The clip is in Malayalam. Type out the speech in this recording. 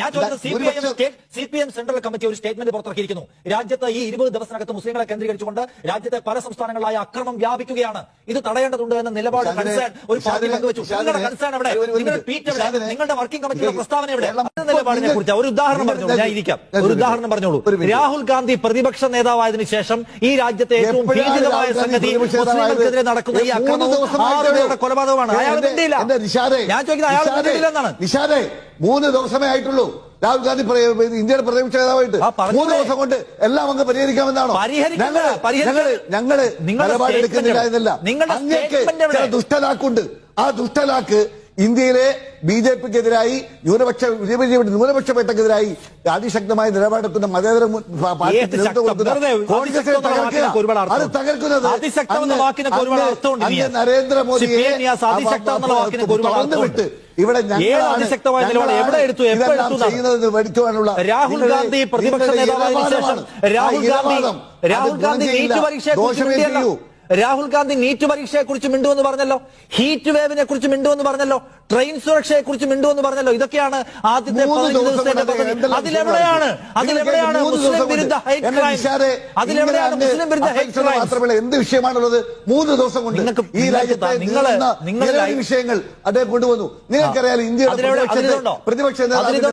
ഞാൻ ചോദിച്ചത് C P I M state C P M central committee ഒരു സ്റ്റേറ്റ്മെന്റ് പുറത്തിറക്കിയിരിക്കുന്നു. രാജ്യത്ത് ഈ ഇരുപത് ദിവസത്തിനകത്ത് മുസ്ലിങ്ങളെ കേന്ദ്രീകരിച്ചുകൊണ്ട് രാജ്യത്തെ പല സംസ്ഥാനങ്ങളായ അക്രമം വ്യാപിക്കുകയാണ്. ഇത് തടയേണ്ടതുണ്ട് എന്ന നിലപാട് കൺസേൺ ഒരു പാർട്ടി പങ്കുവച്ചു. നിങ്ങളുടെ കൺസേൺ ഒരു നിങ്ങളുടെ പീറ്റ് എവിടെ? നിങ്ങളുടെ വർക്കിംഗ് കമ്മിറ്റിയുടെ പ്രസ്താവന എവിടെ? നിലപാടിനെ കുറിച്ച് ഒരു ഉദാഹരണം പറഞ്ഞോളൂ. ഞാൻ ഇരിക്കാം. ഒരു ഉദാഹരണം പറഞ്ഞോളൂ. രാഹുൽ ഗാന്ധി പ്രതിപക്ഷ നേതാവായതിനു ശേഷം ഈ രാജ്യത്തെ ഏറ്റവും ഗാന്ധി സംഗതി? മുസ്ലിങ്ങൾക്കെതിരെ നടക്കുന്ന ഈ അക്രമവും. കൊലപാതകമാണ്? അയാൾ ഞാൻ ചോദിക്കുന്നത് അയാൾ നിഷാദേ മൂന്ന് ദിവസമേ ആയിട്ടുള്ളൂ. രാഹുൽ ഗാന്ധി ഇന്ത്യയുടെ പ്രതിപക്ഷ നേതാവായിട്ട് മൂന്ന് ദിവസം കൊണ്ട് എല്ലാം അങ്ങ് പരിഹരിക്കാമെന്നാണോ ഞങ്ങൾ. ഞങ്ങൾ നിലപാടെടുക്കുന്നില്ല എന്നല്ല അങ്ങേക്ക്? ദുഷ്ടലാക്കുണ്ട് ആ ദുഷ്ടലാക്ക് ഇന്ത്യയിലെ ബി ജെ പിക്കെതിരായി ന്യൂനപക്ഷ ന്യൂനപക്ഷ പേട്ടക്കെതിരായി അതിശക്തമായ നിലപാടെടുക്കുന്ന മതേതര കോൺഗ്രസിനെ തകർക്കുക. അത് തകർക്കുന്നത്. നരേന്ദ്രമോദിയെ തുറന്നു വിട്ട്. ഇവിടെ അതിശക്തമായ നിലപാട്? എവിടെ എടുത്തു, വരുത്തുവാനുള്ള രാഹുൽ ഗാന്ധി പ്രതിപക്ഷ നേതാവ് നേതാവായതിനു ശേഷം രാഹുൽ ഗാന്ധി രാഹുൽ ഗാന്ധി. നീറ്റ് പരീക്ഷയെ രാഹുൽ ഗാന്ധി നീറ്റ് പരീക്ഷയെ കുറിച്ച് മിണ്ടുവെന്ന് പറഞ്ഞല്ലോ. ഹീറ്റ് വേവിനെ കുറിച്ച് മിണ്ടുവെന്ന് പറഞ്ഞല്ലോ. ട്രെയിൻ സുരക്ഷയെ കുറിച്ച് മിണ്ടുവെന്ന് പറഞ്ഞല്ലോ. ഇതൊക്കെയാണ് ആദ്യത്തെ അതിലെവിടെയാണ്? അതിലെവിടെയാണ് മുസ്ലിം വിരുദ്ധ ഹൈറ്റ് എന്നെ അതിലെവിടെയാണ് മുസ്ലിം വിരുദ്ധ ഹൈറ്റ് ക്രൈം മാത്രമല്ല എന്ത് വിഷയമാണുള്ളത്? മൂന്ന് ദിവസം കൊണ്ട് ഈ രാജ്യത്ത് നിരവധി ലൈ- വിഷയങ്ങൾ അദ്ദേഹം കൊണ്ടുവന്നു. നിങ്ങൾക്കറിയാലോ ഇന്ത്യയുടെ പ്രതിപക്ഷം